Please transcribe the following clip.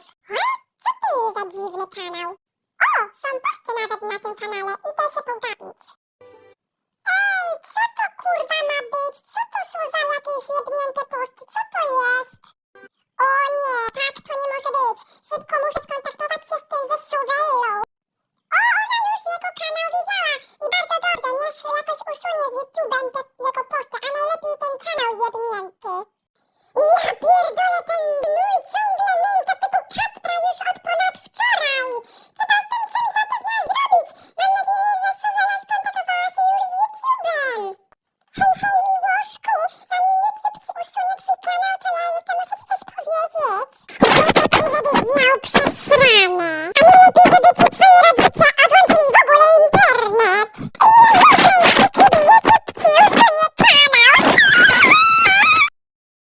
subów. Co ty za dziwny kanał. O, są posty nawet na tym kanale, i idę się pogapić. Ej, co to kurwa ma być? Co to są za jakieś jebnięte posty? Co to jest? O nie, tak to nie może być. Szybko muszę skontaktować się z tym ze Suwellą. O, ona już jego kanał widziała i bardzo dobrze, niech jakoś usunie z YouTube'em te jego posty, a najlepiej ten kanał jebnięty.